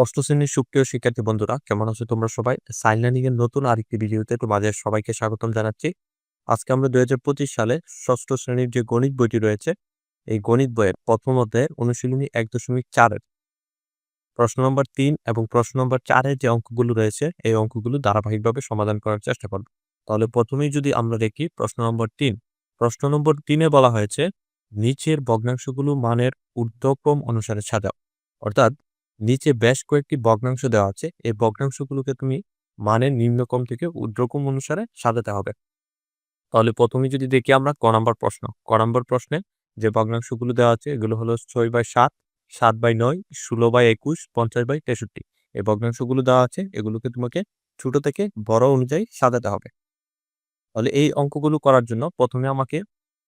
ষষ্ঠ শ্রেণির সুপ্রিয় শিক্ষার্থী বন্ধুরা, কেমন আছো তোমরা সবাই? সাইন এর নতুন আরেকটি ভিডিওতে তোমাদের সবাইকে স্বাগতম জানাচ্ছি। আজকে আমরা দুই হাজার পঁচিশ সালে ষষ্ঠ শ্রেণির যে গণিত বইটি রয়েছে, এই গণিত বইয়ের প্রথম অধ্যায়ের অনুশীলনী এক দশমিক চারের প্রশ্ন নম্বর তিন এবং প্রশ্ন নম্বর চারের যে অঙ্কগুলো রয়েছে, এই অঙ্কগুলো ধারাবাহিকভাবে সমাধান করার চেষ্টা করব। তাহলে প্রথমেই যদি আমরা দেখি প্রশ্ন নম্বর তিন, প্রশ্ন নম্বর তিনে বলা হয়েছে, নিচের ভগ্নাংশগুলো মানের ঊর্ধ্বক্রম অনুসারে সাজাও। অর্থাৎ নিচে বেশ কয়েকটি ভগ্নাংশ দেওয়া আছে। এই ভগ্নাংশগুলোকে তুমি মানের নিম্নক্রম থেকে ঊর্ধ্বক্রম অনুসারে সাজাতে হবে। তাহলে প্রথমে যদি দেখি আমরা ক নাম্বার প্রশ্ন। ক নাম্বার প্রশ্নে যে ভগ্নাংশগুলো দেওয়া আছে, এগুলো হলো ছয় বাই সাত সাত বাই নয়, ষোলো বাই একুশ, পঞ্চাশ বাই তেষট্টি। এই ভগ্নাংশগুলো দেওয়া আছে, এগুলোকে তোমাকে ছোট থেকে বড় অনুযায়ী সাজাতে হবে। তাহলে এই অঙ্কগুলো করার জন্য প্রথমে আমাকে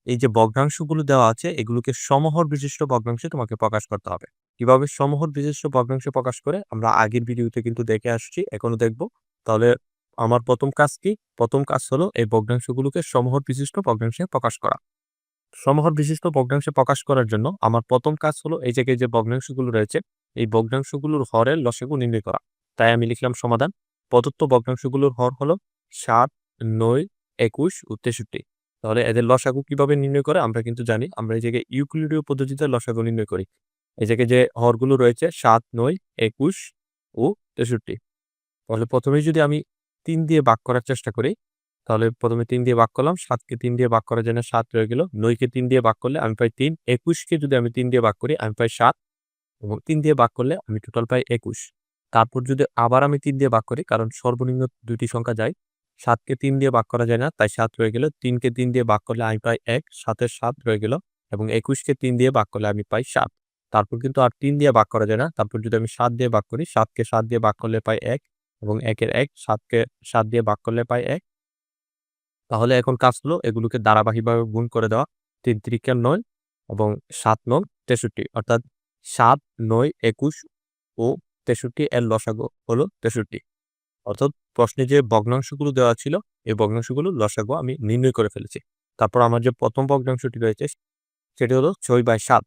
এই যে ভগ্নাংশগুলো দেওয়া আছে, এগুলোকে সমহর বিশিষ্ট ভগ্নাংশে তোমাকে প্রকাশ করতে হবে। কীভাবে সমহর বিশিষ্ট ভগ্নাংশে প্রকাশ করে, আমরা আগের ভিডিওতে কিন্তু দেখে আসছি, এখনও দেখব। তাহলে আমার প্রথম কাজ কি? প্রথম কাজ হলো এই ভগ্নাংশগুলোকে সমহর বিশিষ্ট ভগ্নাংশে প্রকাশ করা। সমহর বিশিষ্ট ভগ্নাংশে প্রকাশ করার জন্য আমার প্রথম কাজ হলো এই জায়গায় যে ভগ্নাংশগুলো রয়েছে, এই ভগ্নাংশগুলোর হরের লসাগু নির্ণয় করা। তাই আমি লিখলাম সমাধান। প্রদত্ত ভগ্নাংশগুলোর হর হলো সাত নয়, একুশ ও তেষট্টি। তাহলে এদের লসাগু কীভাবে নির্ণয় করে আমরা কিন্তু জানি। আমরা এই জায়গায় ইউক্লিডীয় পদ্ধতিতে লসাগু নির্ণয় করি। এই জায়গায় যে হরগুলো রয়েছে সাত নয় একুশ ও তেষট্টি তাহলে প্রথমেই যদি আমি তিন দিয়ে ভাগ করার চেষ্টা করি তাহলে প্রথমে তিন দিয়ে ভাগ করলাম সাতকে তিন দিয়ে ভাগ করার জন্য সাত রয়ে গেল নয়কে তিন দিয়ে ভাগ করলে আমি পাই তিন একুশকে যদি আমি তিন দিয়ে ভাগ করি আমি পাই সাত এবং তিন দিয়ে ভাগ করলে আমি টোটাল পাই একুশ তারপর যদি আবার আমি তিন দিয়ে ভাগ করি কারণ সর্বনিম্ন দুইটি সংখ্যা যায় সাতকে তিন দিয়ে ভাগ করা যায় না তাই সাত রয়ে গেল তিনকে তিন দিয়ে ভাগ করলে আমি পাই এক সাতের সাত রয়ে গেল এবং একুশকে তিন দিয়ে ভাগ করলে আমি পাই সাত তারপর কিন্তু আর তিন দিয়ে ভাগ করা যায় না। তারপর যদি আমি সাত দিয়ে ভাগ করি সাতকে সাত দিয়ে ভাগ করলে পাই এক এবং একের এক সাতকে সাত দিয়ে ভাগ করলে পাই এক। তাহলে এখন কাজ হলো এগুলোকে ধারাবাহিকভাবে গুণ করে দেওয়া। তিন ত্রিকের নয় এবং সাত নয় তেষট্টি, অর্থাৎ সাত, নয়, একুশ ও তেষট্টি এর লসাগু হলো তেষট্টি। অর্থাৎ প্রশ্নে যে ভগ্নাংশগুলো দেওয়া ছিল, এই ভগ্নাংশগুলো লসাগু আমি নির্ণয় করে ফেলেছি। তারপর আমার যে প্রথম ভগ্নাংশটি রয়েছে, সেটি হলো ছয় বাই সাত।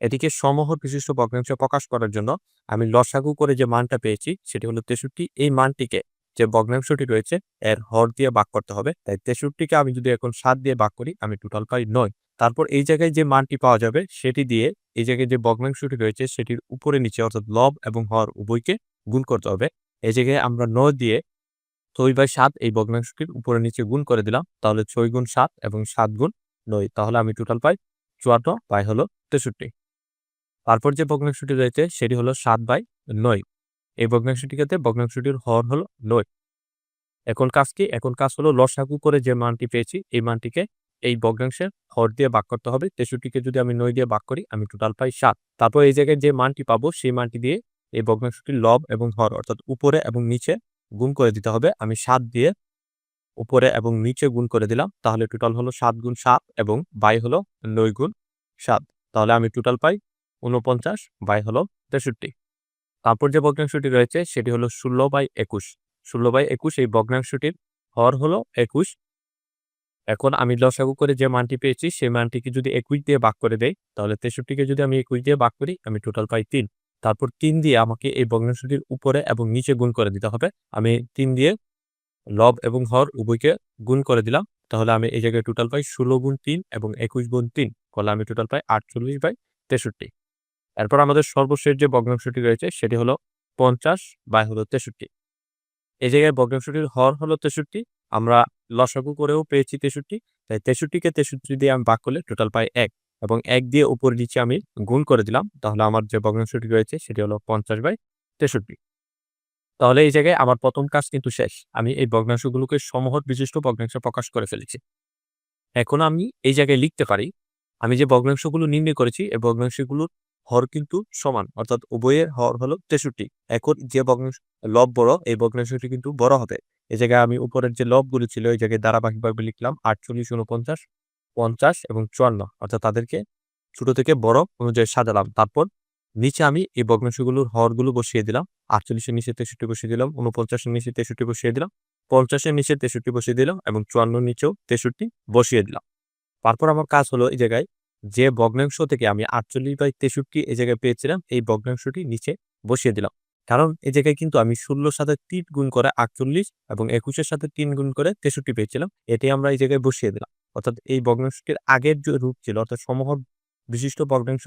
এটিকে সমহর বিশিষ্ট ভগ্নাংশে প্রকাশ করার জন্য আমি লসাগু করে যে মানটা পেয়েছি, সেটি হলো তেষট্টি। এই মানটিকে যে ভগ্নাংশটি রয়েছে, এর হর দিয়ে ভাগ করতে হবে। তাই তেষট্টিকে আমি যদি এখন সাত দিয়ে ভাগ করি, আমি টোটাল পাই নয়। তারপর এই জায়গায় যে মানটি পাওয়া যাবে, সেটি দিয়ে এই জায়গায় যে ভগ্নাংশটি রয়েছে, সেটির উপরে নিচে অর্থাৎ লব এবং হর উভয়কে গুণ করতে হবে। এই জায়গায় আমরা নয় দিয়ে ছয় বাই সাত এই ভগ্নাংশটির উপরে নিচে গুণ করে দিলাম, তাহলে ছয় গুণ সাত এবং সাত গুণ নয়। তাহলে আমি টোটাল পাই চুয়ান্ন, পাই হলো তেষট্টি। তারপর যে ভগ্নাংশটি রয়েছে সেটি হলো সাত বাই নয়। এই ভগ্নাংশটিকে ভগ্নাংশটির হর হলো নয়। এখন কাজ কি? এখন কাজ হলো লসাগু করে যে মানটি পেয়েছি, এই মানটিকে এই ভগ্নাংশের হর দিয়ে ভাগ করতে হবে। তেষট্টিকে যদি আমি নয় দিয়ে ভাগ করি, আমি টোটাল পাই সাত। তারপর এই জায়গায় যে মানটি পাবো, সেই মানটি দিয়ে এই ভগ্নাংশটির লব এবং হর, অর্থাৎ উপরে এবং নিচে গুণ করে দিতে হবে। আমি সাত দিয়ে উপরে এবং নিচে গুণ করে দিলাম, তাহলে টোটাল হলো সাত গুণ সাত এবং বাই হলো নয় গুণ সাত। তাহলে আমি টোটাল পাই উনপঞ্চাশ বাই হলো তেষট্টি। তারপর যে ভগ্নাংশটি রয়েছে, সেটি হলো ষোলো বাই একুশ। ষোলো বাই একুশ, এই ভগ্নাংশটির হর হলো একুশ। এখন আমি লসাগু করে যে মানটি পেয়েছি, সেই মানটিকে যদি একুশ দিয়ে ভাগ করে দেই, তাহলে তেষট্টিকে যদি আমি একুশ দিয়ে ভাগ করি, আমি টোটাল পাই তিন। তারপর তিন দিয়ে আমাকে এই ভগ্নাংশটির উপরে এবং নিচে গুণ করে দিতে হবে। আমি তিন দিয়ে লব এবং হর উভয়কে গুণ করে দিলাম, তাহলে আমি এই জায়গায় টোটাল পাই ষোলো গুণ তিন এবং একুশ গুণ তিন। করলে আমি টোটাল পাই আটচল্লিশ বাই তেষট্টি। এরপর আমাদের সর্বশেষ যে ভগ্নাংশটি রয়েছে সেটি হলো পঞ্চাশ বাই হলো তেষট্টি। এই জায়গায় ভগ্নাংশটির হর হলো তেষট্টি, আমরা লসাগু করেও পেয়েছি তেষট্টি, তাই তেষট্টিকে তেষট্টি দিয়ে আমি ভাগ করলে টোটাল পাই এক এবং এক দিয়ে উপর নিচে আমি গুণ করে দিলাম, তাহলে আমার যে ভগ্নাংশটি রয়েছে সেটি হলো পঞ্চাশ বাই তেষট্টি। তাহলে এই জায়গায় আমার প্রথম কাজ কিন্তু শেষ, আমি এই ভগ্নাংশগুলোকে সমহর বিশিষ্ট ভগ্নাংশে প্রকাশ করে ফেলেছি। এখন আমি এই জায়গায় লিখতে পারি, আমি যে ভগ্নাংশগুলো নির্ণয় করেছি, এই ভগ্নাংশগুলোর হর কিন্তু সমান, অর্থাৎ উভয়ের হর হলো তেষট্টি। এখন যে ভগ্নাংশ, লব বড়, এই ভগ্নাংশটি কিন্তু বড় হবে। এই জায়গায় আমি উপরের যে লবগুলো ছিল, এই জায়গায় ধারাবাহিকভাবে লিখলাম আটচল্লিশ উনপঞ্চাশ পঞ্চাশ এবং চুয়ান্ন, অর্থাৎ তাদেরকে ছোট থেকে বড় অনুযায়ী সাজালাম। তারপর নিচে আমি এই ভগ্নাংশগুলোর হরগুলো বসিয়ে দিলাম। আটচল্লিশের নিচে তেষট্টি বসিয়ে দিলাম উনপঞ্চাশের নিচে তেষট্টি বসিয়ে দিলাম, পঞ্চাশের নিচে তেষট্টি বসিয়ে দিলাম এবং চুয়ান্ন নিচেও তেষট্টি বসিয়ে দিলাম। তারপর আমার কাজ হলো এই জায়গায় যে ভগ্নাংশ থেকে আমি আটচল্লিশ বাই তেষট্টি এই জায়গায় পেয়েছিলাম, এই ভগ্নাংশটি নিচে বসিয়ে দিলাম। কারণ এই জায়গায় কিন্তু আমি ষোলোর সাথে তিন গুণ করে আটচল্লিশ এবং একুশের সাথে তিন গুণ করে তেষট্টি পেয়েছিলাম, এটি আমরা এই জায়গায় বসিয়ে দিলাম। অর্থাৎ এই ভগ্নাংশটির আগের যে রূপ ছিল, অর্থাৎ সমহর বিশিষ্ট ভগ্নাংশ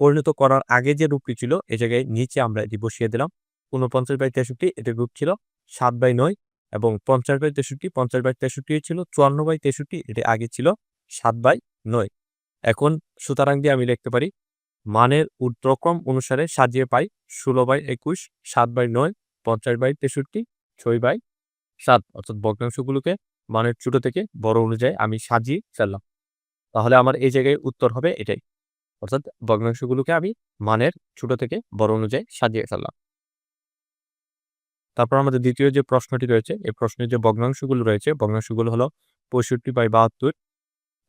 পরিণত করার আগে যে রূপটি ছিল এই জায়গায় নিচে আমরা এটি বসিয়ে দিলাম। উনপঞ্চাশ বাই তেষট্টি এটির রূপ ছিল সাত বাই নয় এবং পঞ্চাশ বাই তেষট্টি, পঞ্চাশ বাই তেষট্টি ছিল, চুয়ান্ন বাই তেষট্টি এটি আগে ছিল সাত বাই নয়। এখন সুতরাং দিয়ে আমি লিখতে পারি, মানের ঊর্ধ্বক্রম অনুসারে সাজিয়ে পাই ষোলো বাই একুশ, সাত বাই নয়, পঞ্চাশ বাই তেষট্টি, ছয় বাই সাত। অর্থাৎ ভগ্নাংশগুলোকে মানের ছোট থেকে বড় অনুযায়ী আমি সাজিয়ে ফেললাম। তাহলে আমার এই জায়গায় উত্তর হবে এটাই। অর্থাৎ ভগ্নাংশগুলোকে আমি মানের ছোট থেকে বড় অনুযায়ী সাজিয়ে ফেললাম। তারপর আমাদের দ্বিতীয় যে প্রশ্নটি রয়েছে, এই প্রশ্নের যে ভগ্নাংশগুলো রয়েছে, ভগ্নাংশগুলো হলো পঁয়ষট্টি বাই বাহাত্তর,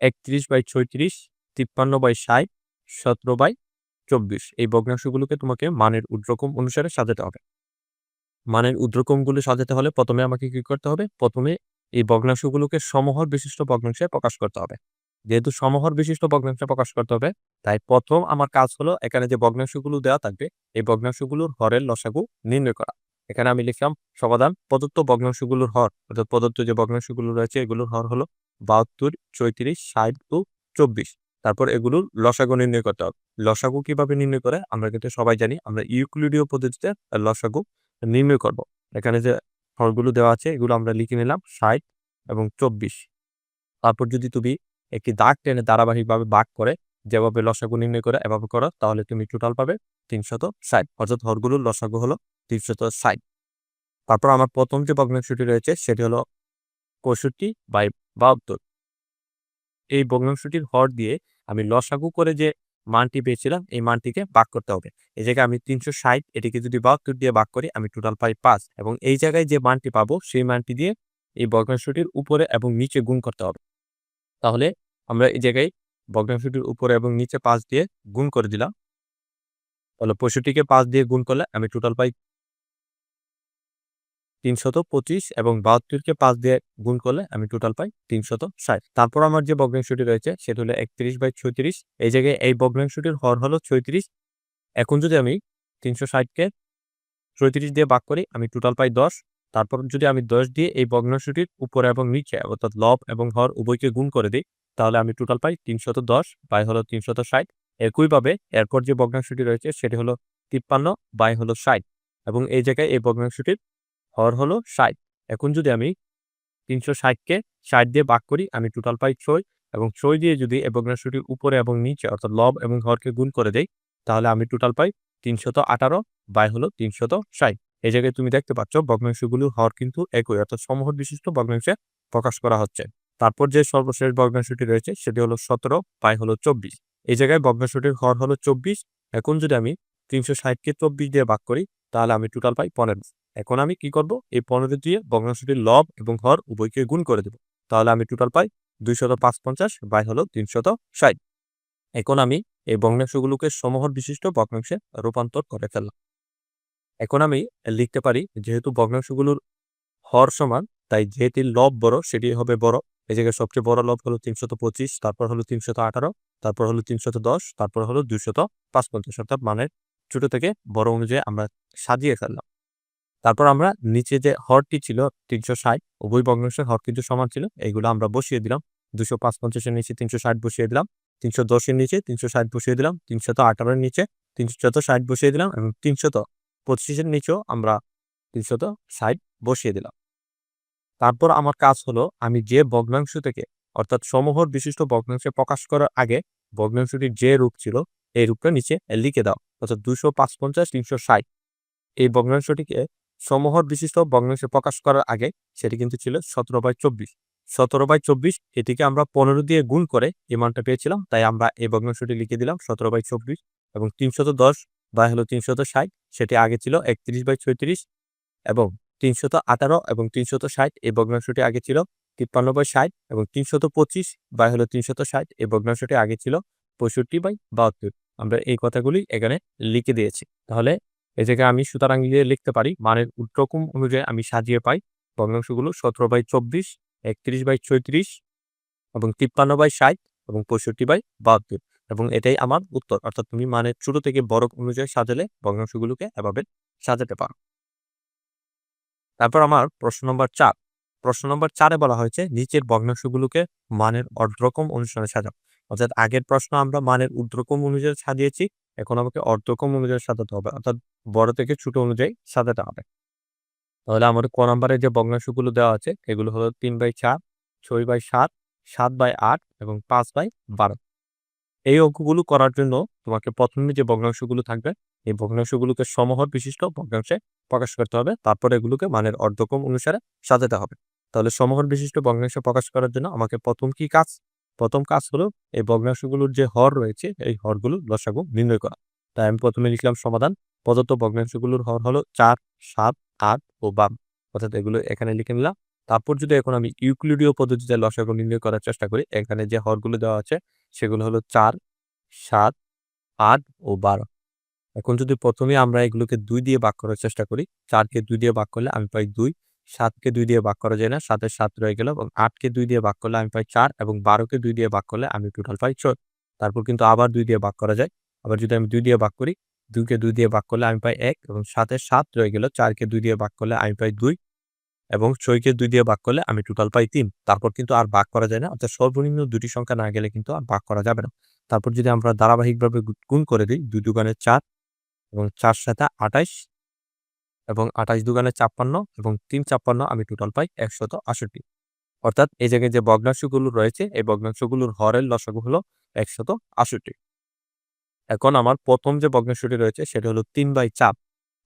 একত্রিশ বাই ছয়ত্রিশ তিপ্পান্ন বাই ষাট, সতেরো বাই চব্বিশ। এই ভগ্নাংশগুলোকে তোমাকে মানের উদ্রকম অনুসারে সাজাতে হবে। মানের উদ্রকমগুলো সাজাতে হলে প্রথমে আমাকে কি করতে হবে? প্রথমে এই ভগ্নাংশগুলোকে সমহর বিশিষ্ট ভগ্নাংশে প্রকাশ করতে হবে। যেহেতু সমহর বিশিষ্ট ভগ্নাংশে প্রকাশ করতে হবে, তাই প্রথম আমার কাজ হলো এখানে যে ভগ্নাংশগুলো দেওয়া থাকবে, এই ভগ্নাংশগুলোর হরের লসাগু নির্ণয় করা। এখানে আমি লিখলাম, সমাধান, প্রদত্ত ভগ্নাংশগুলোর হর, অর্থাৎ প্রদত্ত যে ভগ্নাংশগুলো রয়েছে, এগুলোর হর হলো বাহাত্তর, চৌত্রিশ, ষাট ও চব্বিশ। তারপর এগুলোর লসাগু নির্ণয় করতে হবে। লসাগু কীভাবে নির্ণয় করে? আমরা কিন্তু সবাই জানি আমরা ইউক্লিডীয় পদ্ধতিতে লসাগু নির্ণয় করব। এখানে যে হরগুলো দেওয়া আছে, এগুলো আমরা লিখে নিলাম ষাট এবং চব্বিশ। তারপর যদি তুমি একটি দাগ টেনে ধারাবাহিকভাবে বাক করে যেভাবে লসাগু নির্ণয় করে এভাবে করো, তাহলে তুমি টোটাল পাবে তিনশত ষাট। অর্থাৎ হরগুলোর লসাগু হলো তিনশত ষাট। তারপর আমার প্রথম যে ভগ্নাংশটি রয়েছে, সেটি হলো পঁয়ষট্টি বাই বাহাত্তর। এই ভগ্নাংশটির হর দিয়ে আমি লসাগু করে যে মানটি পেয়েছিলাম, এই মানটিকে ভাগ করতে হবে। এই জায়গায় আমি তিনশো ষাট, এটিকে যদি বাহাত্তর দিয়ে ভাগ করি, আমি টোটাল পাই পাঁচ। এবং এই জায়গায় যে মানটি পাবো, সেই মানটি দিয়ে এই ভগ্নাংশটির উপরে এবং নিচে গুণ করতে হবে। তাহলে আমরা এই জায়গায় ভগ্নাংশটির উপরে এবং নিচে পাঁচ দিয়ে গুণ করে দিলাম। তাহলে পঁয়ষট্টিকে পাঁচ দিয়ে গুণ করলে আমি টোটাল পাই তিনশত পঁচিশ এবং বাহাত্তরকে পাঁচ দিয়ে গুণ করলে আমি টোটাল পাই তিনশত ষাট। তারপর আমার যে ভগ্নাংশটি রয়েছে, সেটা হলো একত্রিশ বাই ছয়ত্রিশ। এই জায়গায় এই ভগ্নাংশটির হর হলো ছয়ত্রিশ। এখন যদি আমি তিনশো ষাটকে ছয়ত্রিশ দিয়ে ভাগ করি, আমি টোটাল পাই দশ। তারপর যদি আমি দশ দিয়ে এই ভগ্নাংশটির উপরে এবং নিচে, অর্থাৎ লব এবং হর উভয়কে গুণ করে দিই, তাহলে আমি টোটাল পাই তিনশত দশ বাই হলো তিনশত ষাট। একইভাবে এরপর যে ভগ্নাংশটি রয়েছে, সেটি হলো তিপ্পান্ন বাই হলো ষাট। এবং এই জায়গায় এই ভগ্নাংশটির হর হলো ষাট। এখন যদি আমি তিনশো ষাটকে ষাট দিয়ে ভাগ করি, আমি টোটাল পাই ছয়। এবং ছয় দিয়ে যদি এই ভগ্নাংশটির উপরে এবং নিচে অর্থাৎ লব এবং হরকে গুণ করে দেই, তাহলে আমি টোটাল পাই তিনশত আঠারো বাই হলো তিনশত ষাট। এই জায়গায় তুমি দেখতে পাচ্ছ ভগ্নাংশগুলোর হর কিন্তু একই, অর্থাৎ সমহর বিশিষ্ট ভগ্নাংশে প্রকাশ করা হচ্ছে। তারপর যে সর্বশেষ ভগ্নাংশটি রয়েছে, সেটি হলো সতেরো বাই হলো চব্বিশ। এই জায়গায় ভগ্নাংশটির হর হলো চব্বিশ। এখন যদি আমি তিনশো ষাটকে চব্বিশ দিয়ে ভাগ করি, তাহলে আমি টোটাল পাই পনেরো। এখন আমি কি করব? এই পনেরো দিয়ে ভগ্নাংশটির লব এবং হর উভয়কে গুণ করে দেব। তাহলে আমি টোটাল পাই দুইশত পাঁচ পঞ্চাশ বাই হলো তিনশত ষাট। এখন আমি এই ভগ্নাংশগুলোকে সমহর বিশিষ্ট ভগ্নাংশে রূপান্তর করে ফেললাম। এখন আমি লিখতে পারি, যেহেতু ভগ্নাংশগুলোর হর সমান, তাই যেহেতু লব বড়, সেটি হবে বড়। এই জায়গায় সবচেয়ে বড় লব হলো তিনশত পঁচিশ, তারপর হলো তিনশত আঠারো, তারপর হলো তিনশত দশ, তারপর হলো দুইশত পাঁচ পঞ্চাশ অর্থাৎ মানের ছোট থেকে বড় অনুযায়ী আমরা সাজিয়ে ফেললাম। তারপর আমরা নিচে যে হরটি ছিল, তিনশো ষাট, উভয় ভগ্নাংশের হর কিন্তু সমান ছিল। এইগুলো আমরা বসিয়ে দিলাম। দুশো পাঁচ পঞ্চাশের নিচে তিনশো ষাট বসিয়ে দিলাম। তিনশো দশের নিচে তিনশো ষাট বসিয়ে দিলাম। তিনশত আঠারোর নিচে তিনশত ষাট বসিয়ে দিলাম এবং তিনশত পঁচিশের নিচেও আমরা তিনশত ষাট বসিয়ে দিলাম। তারপর আমার কাজ হলো, আমি যে ভগ্নাংশ থেকে, অর্থাৎ সমহর বিশিষ্ট ভগ্নাংশে প্রকাশ করার আগে ভগ্নাংশটির যে রূপ ছিল, এই রূপটা নিচে লিখে দাও। অর্থাৎ দুশো পাঁচ পঞ্চাশ, তিনশো ষাট। এই ভগ্নাংশটিকে সমহর বিশিষ্ট ভগ্নাংশে প্রকাশ করার আগে সেটি কিন্তু ছিল সতেরো বাই চব্বিশ। সতেরো বাই চব্বিশ, এটিকে আমরা পনেরো দিয়ে গুণ করে এই মানটা পেয়েছিলাম, তাই আমরা এই ভগ্নাংশটি লিখে দিলাম সতেরো বাই চব্বিশ এবং তিনশত দশ বাই হলো তিনশত ষাট, সেটি আগে ছিল একত্রিশ বাই ছয়ত্রিশ এবং তিনশত আঠারো এবং তিনশত ষাট, এই ভগ্নাংশটি আগে ছিল তিপ্পান্ন বাই ষাট এবং তিনশত পঁচিশ বাই হলো তিনশত ষাট, এই ভগ্নাংশটি আগে ছিল পঁয়ষট্টি বাই বাহাত্তর। আমরা এই কথাগুলি এখানে লিখে দিয়েছি। তাহলে এই জায়গায় আমি সুতরাং দিয়ে লিখতে পারি। মানের উদ্রকম অনুযায়ী আমি সাজিয়ে পাই। ভগ্নাংশগুলো সতেরো বাই চব্বিশ, একত্রিশ বাই ছয়ত্রিশ এবং তিপ্পান্ন বাই ষাট এবং পঁয়ষট্টি বাই বাহাত্তর এবং এটাই আমার উত্তর। অর্থাৎ তুমি মানের ছোট থেকে বড় অনুযায়ী সাজালে ভগ্নাংশগুলোকে এভাবে সাজাতে পারো। তারপর আমার প্রশ্ন নম্বর চার। প্রশ্ন নম্বর চারে বলা হয়েছে, নিচের ভগ্নাংশগুলোকে মানের অর্ধরকম অনুসারে সাজাও। অর্থাৎ আগের প্রশ্ন আমরা মানের ঊর্ধ্বক্রম অনুযায়ী সাজিয়েছি এখন আমাকে অর্ধকম অনুযায়ী সাজাতে হবে। অর্থাৎ বড় থেকে ছোট অনুযায়ী সাজাতে হবে। তাহলে আমাদের ক নম্বরে যে ভগ্নাংশগুলো দেওয়া আছে, এগুলো হলো তিন বাই চার, ছয় বাই সাত সাত বাই আট এবং পাঁচ বাই বারো। এই অঙ্কগুলো করার জন্য তোমাকে প্রথমে যে ভগ্নাংশগুলো থাকবে, এই ভগ্নাংশগুলোকে সমহর বিশিষ্ট ভগ্নাংশে প্রকাশ করতে হবে। তারপরে এগুলোকে মানের অর্ধকম অনুসারে সাজাতে হবে। তাহলে সমহর বিশিষ্ট ভগ্নাংশ প্রকাশ করার জন্য আমাকে প্রথম কি কাজ প্রথম কাজ হলো এই ভগ্নাংশগুলোর যে হর রয়েছে, এই হরগুলো লসাগু নির্ণয় করা। তাই আমি প্রথমে লিখলাম সমাধান। প্রদত্ত ভগ্নাংশগুলোর হর হলো চার, সাত, আট ও বাম। অর্থাৎ এগুলো এখানে লিখে নিলাম। তারপর যদি এখন আমি ইউক্লিডীয় পদ্ধতিতে লসাগু নির্ণয় করার চেষ্টা করি, এখানে যে হরগুলো দেওয়া আছে, সেগুলো হলো চার, সাত, আট ও বারো। এখন যদি প্রথমে আমরা এগুলোকে দুই দিয়ে ভাগ করার চেষ্টা করি, চারকে দুই দিয়ে ভাগ করলে আমি পাই দুই। সাতকে দুই দিয়ে ভাগ করা যায় না সাতের সাত রয়ে গেল এবং আটকে দুই দিয়ে ভাগ করলে আমি পাই চার এবং বারোকে দুই দিয়ে ভাগ করলে আমি টোটাল পাই ছয় তারপর কিন্তু আবার দুই দিয়ে ভাগ করা যায়। আবার যদি আমি দুই দিয়ে ভাগ করি দুইকে দুই দিয়ে ভাগ করলে আমি পাই এক এবং সাতের সাত রয়ে গেল চারকে দুই দিয়ে ভাগ করলে আমি পাই দুই এবং ছয়কে দুই দিয়ে ভাগ করলে আমি টোটাল পাই তিন। তারপর কিন্তু আর ভাগ করা যায় না, অর্থাৎ সর্বনিম্ন দুটি সংখ্যা না গেলে কিন্তু আর ভাগ করা যাবে না। তারপর যদি আমরা ধারাবাহিকভাবে গুণ করে দিই, দুই দোকানে চার এবং চার সাথে আঠাইশ এবং আঠাইশ দুগানে ছাপ্পান্ন এবং তিন ছাপ্পান্ন আমি টোটাল পাই একশত আষট্টি। অর্থাৎ এই জায়গায় যে ভগ্নাংশগুলো রয়েছে, এই ভগ্নাংশগুলোর হরের লসাগু হলো একশত আষট্টি। এখন আমার প্রথম যে ভগ্নাংশটি রয়েছে, সেটা হলো তিন বাই চার।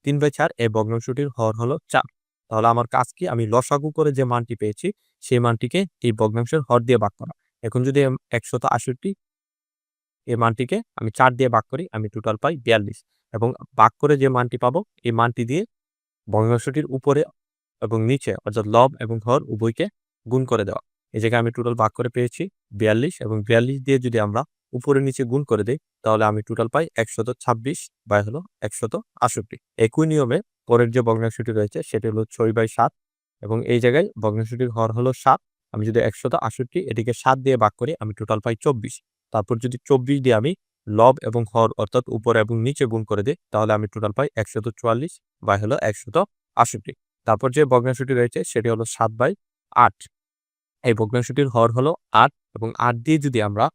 তিন বাই চার, এই ভগ্নাংশটির হর হলো চার। তাহলে আমার কাজ কি? আমি লসাগু করে যে মানটি পেয়েছি, সেই মানটিকে এই ভগ্নাংশের হর দিয়ে ভাগ করা। এখন যদি একশত আষট্টি, এই মানটিকে আমি চার দিয়ে ভাগ করি, আমি টোটাল পাই বিয়াল্লিশ। এবং ভাগ করে যে মানটি পাবো, এই মানটি দিয়ে ভগ্নাংশটির উপরে এবং নিচে, অর্থাৎ লব এবং হর উভয়কে গুণ করে দেওয়া। এই জায়গায় আমি টোটাল ভাগ করে পেয়েছি, বিয়াল্লিশ এবং বিয়াল্লিশ দিয়ে যদি আমরা উপরে নিচে গুণ করে দিই, তাহলে আমি টোটাল পাই একশত ছাব্বিশ বাই হলো একশত আষট্টি একই নিয়মে পরের যে ভগ্নাংশটি রয়েছে, সেটি হলো ছয় বাই সাত এবং এই জায়গায় ভগ্নাংশটির হর হলো সাত। আমি যদি একশত আষট্টি এটিকে সাত দিয়ে ভাগ করি, আমি টোটাল পাই চব্বিশ। তারপর যদি চব্বিশ দিয়ে আমি লব এবং হর অর্থাৎ উপর এবং নিচে গুণ করে দিই, তাহলে আমি টোটাল পাই একশত চুয়াল্লিশ বাই হলো একশত আষট্টি তারপর যে ভগ্নাংশটি রয়েছে সেটি হলো সাত বাই আট। এই ভগ্নাংশটির হর হলো আট এবং আট দিয়ে যদি আমরা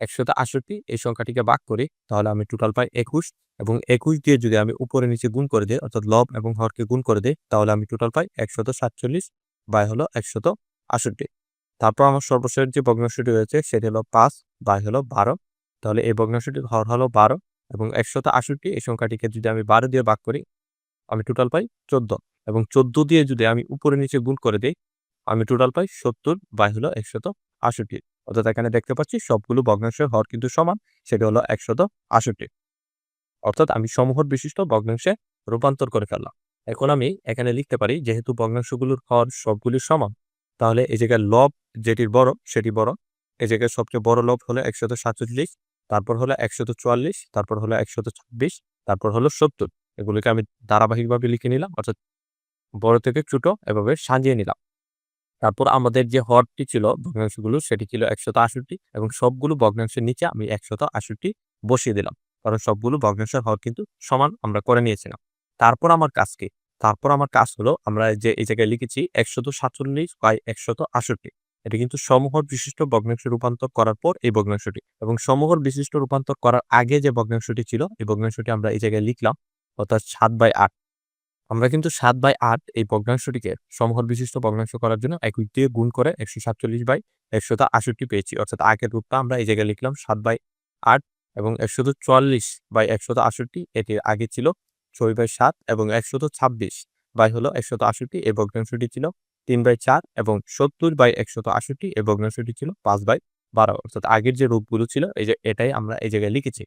একশত আষট্টি এই সংখ্যাটিকে ভাগ করি, তাহলে আমি টোটাল পাই একুশ এবং একুশ দিয়ে যদি আমি উপরে নিচে গুণ করে দিই, অর্থাৎ লব এবং হরকে গুণ করে দিই, তাহলে আমি টোটাল পাই একশত সাতচল্লিশ বাই হলো একশত আষট্টি তারপর আমার সর্বশেষ যে ভগ্নাংশটি রয়েছে সেটি হলো পাঁচ বাই হলো বারো। তাহলে এই ভগ্নাংশটির হর হলো বারো এবং একশত আষট্টি এই সংখ্যাটিকে যদি আমি বারো দিয়ে ভাগ করি, আমি টোটাল পাই চোদ্দ এবং চোদ্দ দিয়ে যদি আমি উপরে নিচে গুণ করে দিই, আমি টোটাল পাই সত্তর বাই হলো একশত আষট্টি অর্থাৎ এখানে দেখতে পাচ্ছি সবগুলো ভগ্নাংশের হর কিন্তু সমান, সেটা হলো একশত আষট্টি অর্থাৎ আমি সমহর বিশিষ্ট ভগ্নাংশে রূপান্তর করে ফেললাম। এখন আমি এখানে লিখতে পারি, যেহেতু ভগ্নাংশগুলোর হর সবগুলি সমান, তাহলে এই জায়গায় লব যেটির বড়, সেটি বড়। এই জায়গায় সবচেয়ে বড় লব হলো একশত সাতচল্লিশ তারপর হলো একশত চুয়াল্লিশ, তারপর হলো একশত ছাব্বিশ, তারপর হলো সত্তর। এগুলিকে আমি ধারাবাহিকভাবে লিখে নিলাম, অর্থাৎ বড় থেকে ছোট এভাবে সাজিয়ে নিলাম। তারপর আমাদের যে হরটি ছিল ভগ্নাংশগুলো, সেটি ছিল একশত আষট্টি এবং সবগুলো ভগ্নাংশের নিচে আমি একশত আষট্টি বসিয়ে দিলাম। কারণ সবগুলো ভগ্নাংশের হর কিন্তু সমান আমরা করে নিয়েছিলাম। তারপর আমার কাজ কি? তারপর আমার কাজ হলো আমরা যে এই জায়গায় লিখেছি একশত সাতচল্লিশ বাই একশত আষট্টি এটি কিন্তু সমহর বিশিষ্ট ভগ্নাংশে রূপান্তর করার পর এই ভগ্নাংশটি। এবং সমহর বিশিষ্ট রূপান্তর করার আগে যে ভগ্নাংশটি ছিল, এই ভগ্নাংশটি আমরা এই জায়গায় লিখলাম, অর্থাৎ সাত বাই আট। আমরা কিন্তু সাত বাই আট এই ভগ্নাংশটিকে সমহর বিশিষ্ট ভগ্নাংশ করার জন্য একুশ দিয়ে গুণ করে একশো সাতচল্লিশ বাই একশত আষট্টি পেয়েছি। অর্থাৎ আগের রূপটা আমরা এই জায়গায় লিখলাম সাত বাই আট এবং একশত চুয়াল্লিশ বাই একশত আষট্টি। এটির আগে ছিল ছয় বাই সাত এবং একশত ছাব্বিশ বাই হলো একশত আষট্টি। এই ভগ্নাংশটি ছিল তিন বাই চার এবং সত্তর বাই একশত আষট্টি এই ভগ্নাংশটি ছিল পাঁচ বাই বারো, অর্থাৎ আগের যে রূপগুলো ছিল, এই যে এটাই আমরা এই জায়গায় লিখেছি।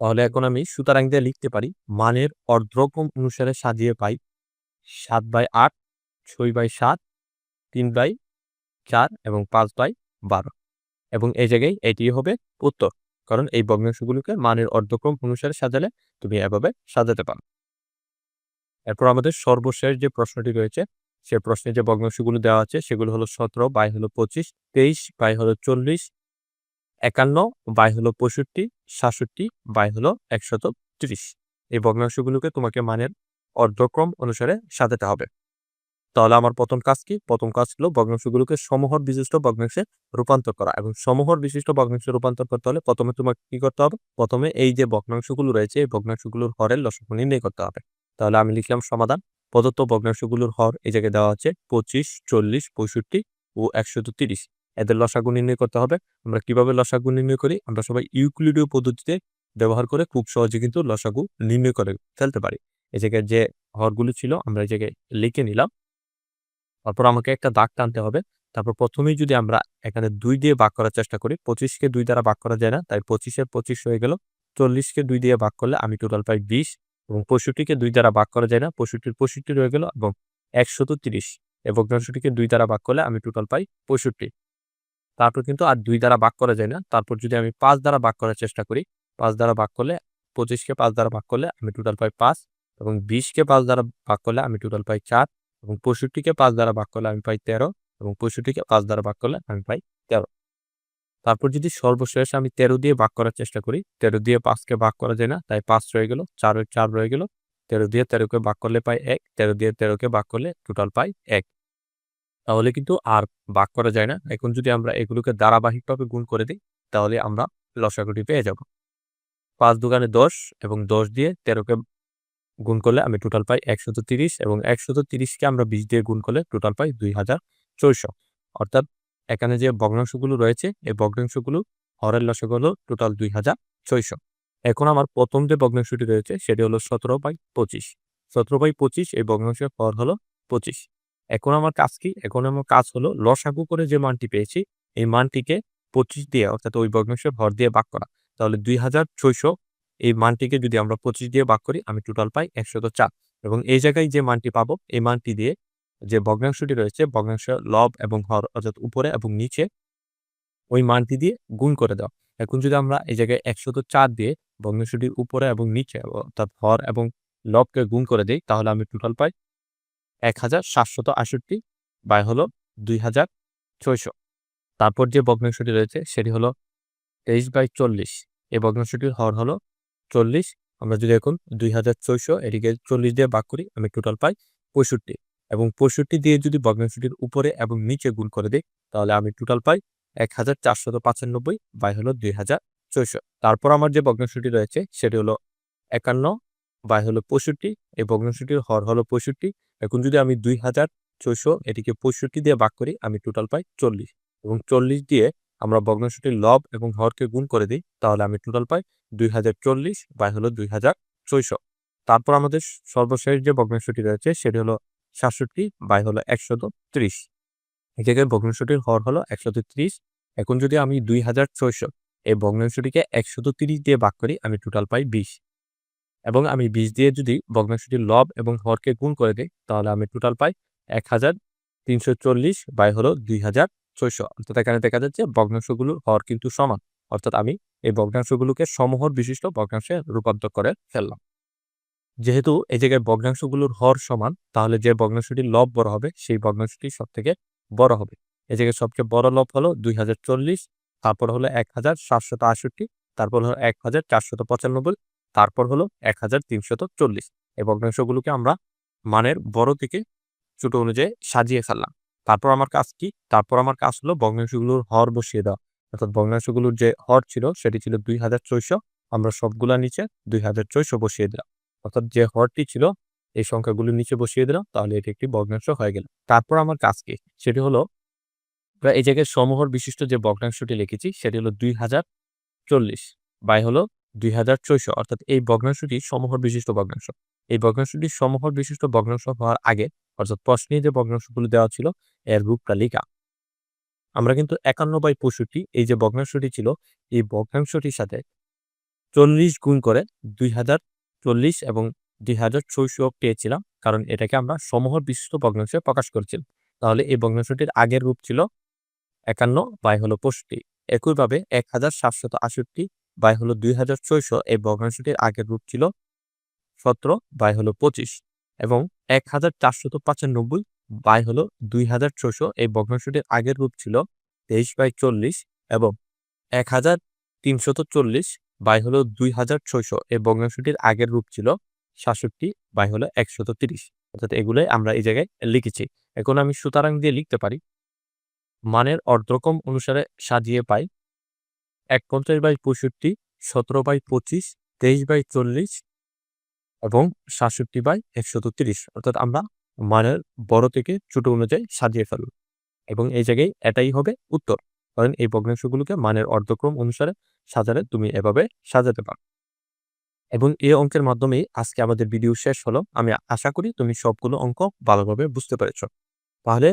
তাহলে এখন আমি সুতরাং দিয়ে লিখতে পারি, মানের অর্ধরকম অনুসারে সাজিয়ে পাই সাত বাই আট, ছয় বাই সাত, তিন বাই চার এবং পাঁচ বাই বারো। এবং এই জায়গায় এটি হবে উত্তর, কারণ এই ভগ্নাংশগুলোকে মানের অর্ধক্রম অনুসারে সাজালে তুমি এভাবে সাজাতে পারো। এরপর আমাদের সর্বশেষ যে প্রশ্নটি রয়েছে সে প্রশ্নে যে ভগ্নাংশগুলো দেওয়া আছে, সেগুলো হলো সতেরো, বাই হলো পঁচিশ, তেইশ, বাই হলো চল্লিশ, একান্ন, বাই হলো পঁয়ষট্টি, সাতষট্টি, বাই হলো একশত ত্রিশ। এই ভগ্নাংশগুলোকে তোমাকে মানের অর্ধক্রম অনুসারে সাজাতে হবে। তাহলে আমার প্রথম কাজ কি? প্রথম কাজ হলো ভগ্নাংশগুলোকে সমহর বিশিষ্ট ভগ্নাংশে রূপান্তর করা এবং সমহর বিশিষ্ট ভগ্নাংশে রূপান্তর করতে হলে প্রথমে তোমাকে কি করতে হবে? প্রথমে এই যে ভগ্নাংশগুলো রয়েছে, এই ভগ্নাংশগুলোর হরের লসাগু নির্ণয় করতে হবে। তাহলে আমি লিখলাম সমাধান। প্রদত্ত ভগ্নাংশগুলোর হর এই জায়গায় দেওয়া আছে পঁচিশ, চল্লিশ, পঁয়ষট্টি ও একশো তিরিশ। এদের লসাগু নির্ণয় করতে হবে। আমরা কীভাবে লসাগু নির্ণয় করি? আমরা সবাই ইউক্লিডীয় পদ্ধতিতে ব্যবহার করে খুব সহজে কিন্তু লসাগু নির্ণয় করে ফেলতে পারি। এই জায়গায় যে হরগুলো ছিল, আমরা এই জায়গায় লিখে নিলাম। তারপর আমাকে একটা দাগ টানতে হবে। তারপর প্রথমেই যদি আমরা এখানে দুই দিয়ে ভাগ করার চেষ্টা করি, পঁচিশকে দুই দ্বারা ভাগ করা যায় না, তাই পঁচিশের পঁচিশ হয়ে গেল। চল্লিশকে দুই দিয়ে ভাগ করলে আমি টোটাল পাই বিশ। এবং পঁয়ষট্টিকে দুই দ্বারা ভাগ করা যায় না। পঁয়ষট্টির পঁয়ষট্টি রয়ে গেল এবং একশত তিরিশ এবং ভগ্নাংশটিকে দুই দ্বারা ভাগ করলে আমি টোটাল পাই পঁয়ষট্টি। তারপর কিন্তু আর দুই দ্বারা ভাগ করা যায় না। তারপর যদি আমি পাঁচ দ্বারা ভাগ করার চেষ্টা করি, পাঁচ দ্বারা ভাগ করলে, পঁচিশকে পাঁচ দ্বারা ভাগ করলে আমি টোটাল পাই পাঁচ এবং বিশকে পাঁচ দ্বারা ভাগ করলে আমি টোটাল পাই চার এবং পঁয়ষট্টিকে পাঁচ দ্বারা ভাগ করলে আমি পাই তেরো এবং পঁয়ষট্টিকে পাঁচ দ্বারা ভাগ করলে আমি পাই তেরো। তারপর যদি সর্বশেষ আমি তেরো দিয়ে ভাগ করার চেষ্টা করি, তেরো দিয়ে পাঁচকে ভাগ করা যায় না, তাই পাঁচ রয়ে গেল, চার চার রয়ে গেল, তেরো দিয়ে তেরোকে ভাগ করলে পাই এক, তেরো দিয়ে তেরোকে ভাগ করলে টোটাল পাই এক। তাহলে কিন্তু আর ভাগ করা যায় না, এখন যদি আমরা এগুলোকে ধারাবাহিকভাবে গুণ করে দিই, তাহলে আমরা লসাগুটি পেয়ে যাব। পাঁচ দোকানে দশ এবং দশ দিয়ে তেরোকে গুণ করলে আমি টোটাল পাই একশত তিরিশ এবং একশত তিরিশকে আমরা বিশ দিয়ে গুণ করলে টোটাল পাই দুই হাজার ছয়শো অর্থাৎ এখানে যে ভগ্নাংশগুলো রয়েছে, এই ভগ্নাংশগুলো হরের লসক হলো টোটাল দুই হাজার ছয়শো। এখন আমার প্রথম যে ভগ্নাংশটি রয়েছে, সেটি হলো সতেরো বাই পঁচিশ। সতেরো বাই পঁচিশ, এই ভগ্নাংশের হর হলো পঁচিশ। এখন আমার কাজ কি? এখন আমার কাজ হলো লসাগু করে যে মানটি পেয়েছি, এই মানটিকে পঁচিশ দিয়ে, অর্থাৎ ওই ভগ্নাংশের হর দিয়ে ভাগ করা। তাহলে দুই হাজার ছয়শো, এই মানটিকে যদি আমরা পঁচিশ দিয়ে ভাগ করি, আমি টোটাল পাই একশত চার। এবং এই জায়গায় যে মানটি পাবো, এই মানটি দিয়ে যে ভগ্নাংশটি রয়েছে, ভগ্নাংশ লব এবং হর অর্থাৎ উপরে এবং নিচে, ওই মানটি দিয়ে গুণ করে দাও। এখন যদি আমরা এই জায়গায় একশত চার দিয়ে ভগ্নাংশটির উপরে এবং নিচে অর্থাৎ হর এবং লবকে গুণ করে দিই, তাহলে আমি টোটাল পাই এক হাজার সাতশত আষট্টি বাই হলো দুই হাজার ছয়শো। তারপর যে ভগ্নাংশটি রয়েছে, সেটি হলো তেইশ বাই চল্লিশ। এই ভগ্নাংশটির হর হলো চল্লিশ। আমরা যদি এখন দুই হাজার ছয়শো, এটিকে চল্লিশ দিয়ে ভাগ করি, আমি টোটাল পাই পঁয়ষট্টি। এবং পঁয়ষট্টি দিয়ে যদি ভগ্নাংশটির উপরে এবং নিচে গুণ করে দিই, তাহলে আমি টোটাল পাই এক হাজার চারশত পঁচানব্বই বাই হলো দুই হাজার ছয়শো। তারপর আমার যে ভগ্নাংশটি রয়েছে, সেটি হলো একান্ন বাই হলো পঁয়ষট্টি। এই ভগ্নাংশটির হর হলো পঁয়ষট্টি। এখন যদি আমি দুই হাজার ছয়শো এটিকে পঁয়ষট্টি দিয়ে ভাগ করি, আমি টোটাল পাই চল্লিশ। এবং চল্লিশ দিয়ে আমরা ভগ্নাংশটির লব এবং হরকে গুণ করে দিই, তাহলে আমি টোটাল পাই দুই হাজার চল্লিশ বাই হলো দুই হাজার ছয়শো। তারপর আমাদের সর্বশেষ যে ভগ্নাংশটি রয়েছে, সেটি হলো সাতষট্টি বাই হলো একশত ত্রিশ। এই জায়গায় ভগ্নাংশটির হর হলো একশত ত্রিশ। এখন যদি আমি দুই হাজার ছয়শো এই ভগ্নাংশটিকে একশত তিরিশ দিয়ে ভাগ করি, আমি টোটাল পাই বিশ। এবং আমি বিশ দিয়ে যদি ভগ্নাংশটির লব এবং হরকে গুণ করে দিই, তাহলে আমি টোটাল পাই এক হাজার তিনশো চল্লিশ বাই হলো দুই হাজার ছয়শো। অর্থাৎ এখানে দেখা যাচ্ছে ভগ্নাংশগুলোর হর কিন্তু সমান। অর্থাৎ আমি এই ভগ্নাংশগুলোকে সমহর বিশিষ্ট ভগ্নাংশে রূপান্তর করে ফেললাম। যেহেতু এই জায়গায় ভগ্নাংশগুলোর হর সমান, তাহলে যে ভগ্নাংশটি লব বড় হবে, সেই ভগ্নাংশটি সব থেকে বড় হবে। এই জায়গায় সবচেয়ে বড় লব হলো দুই হাজার চল্লিশ, তারপর হলো এক হাজার সাতশত আষট্টি তারপর হলো এক হাজার চারশত পঁচানব্বই, তারপর হলো এক হাজার তিনশত চল্লিশ। এই ভগ্নাংশগুলোকে আমরা মানের বড় থেকে ছোট অনুযায়ী সাজিয়ে ফেললাম। তারপর আমার কাজ কি? তারপর আমার কাজ হলো ভগ্নাংশগুলোর হর বসিয়ে দেওয়া। অর্থাৎ ভগ্নাংশগুলোর যে হর ছিল, সেটি ছিল দুই হাজার ছয়শো, আমরা সবগুলা নিচে দুই হাজার ছয়শো বসিয়ে দিলাম। অর্থাৎ যে হরটি ছিল, এই সংখ্যাগুলো নিচে বসিয়ে দিলাম, তাহলে এটি একটি ভগ্নাংশ হয়ে গেল। তারপর আমার কাজ কি? সেটি হলো এই জায়গায় সমহর বিশিষ্ট যে ভগ্নাংশটি লিখেছি, সেটি হলো দুই হাজার চল্লিশ বাই হলো দুই হাজার ছয়শো। অর্থাৎ এই ভগ্নাংশটি সমহর বিশিষ্ট ভগ্নাংশ। এই ভগ্নাংশটি সমহর বিশিষ্ট ভগ্নাংশ হওয়ার আগে, অর্থাৎ প্রশ্নে যে ভগ্নাংশগুলো দেওয়া ছিল, এর রূপটা লেখা আমরা কিন্তু একান্ন বাই পঁয়ষট্টি, এই যে ভগ্নাংশটি ছিল, এই ভগ্নাংশটির সাথে চল্লিশ গুণ করে দুই হাজার চল্লিশ এবং দুই হাজার ছয়শো পেয়েছিলাম, কারণ এটাকে আমরা সমহর বিশিষ্ট ভগ্নাংশে প্রকাশ করেছিলাম। তাহলে এই ভগ্নাংশটির আগের রূপ ছিল একান্ন বাই হলো পঁয়ষট্টি। একইভাবে এক হাজার সাতশত আষট্টি বাই হলো দুই হাজার ছয়শো এই ভগ্নাংশটির আগের রূপ ছিল সতেরো বাই হলো পঁচিশ এবং এক হাজার চারশত পঁচানব্বই বাই হলো দুই হাজার ছশো এই ভগ্নাংশটির আগের রূপ ছিল তেইশ বাই চল্লিশ এবং এক হাজার তিনশত চল্লিশ বাই হলো দুই হাজার ছয়শো এই ভগ্নাংশটির আগের রূপ ছিল সাতষট্টি, বাই হলো একশত তিরিশ। অর্থাৎ এগুলোই আমরা এই জায়গায় লিখেছি। এখন আমি সুতরাং দিয়ে লিখতে পারি। মানের অর্ধক্রম অনুসারে সাজিয়ে পাই এক পঞ্চাশ বাই পঁয়ষট্টি, সতেরো বাই পঁচিশ, তেইশ বাই চল্লিশ এবং সাতষট্টি বাই একশত তিরিশ। অর্থাৎ আমরা মানের বড় থেকে ছোট অনুযায়ী সাজিয়ে ফেলব। এবং এই জায়গায় এটাই হবে উত্তর। কারণ এই ভগ্নাংশগুলোকে মানের অর্ধক্রম অনুসারে সাজালে তুমি এভাবে সাজাতে পারো। এবং এই অঙ্কের মাধ্যমে আজকে আমাদের ভিডিও শেষ হলো। আমি আশা করি তুমি সবগুলো অঙ্ক ভালোভাবে বুঝতে পেরেছ। তাহলে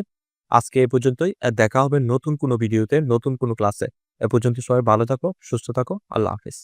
আজকে এ পর্যন্তই। দেখা হবে নতুন কোনো ভিডিওতে নতুন কোনো ক্লাসে এ পর্যন্ত সবাই ভালো থাকো, সুস্থ থাকো। আল্লাহ হাফিজ।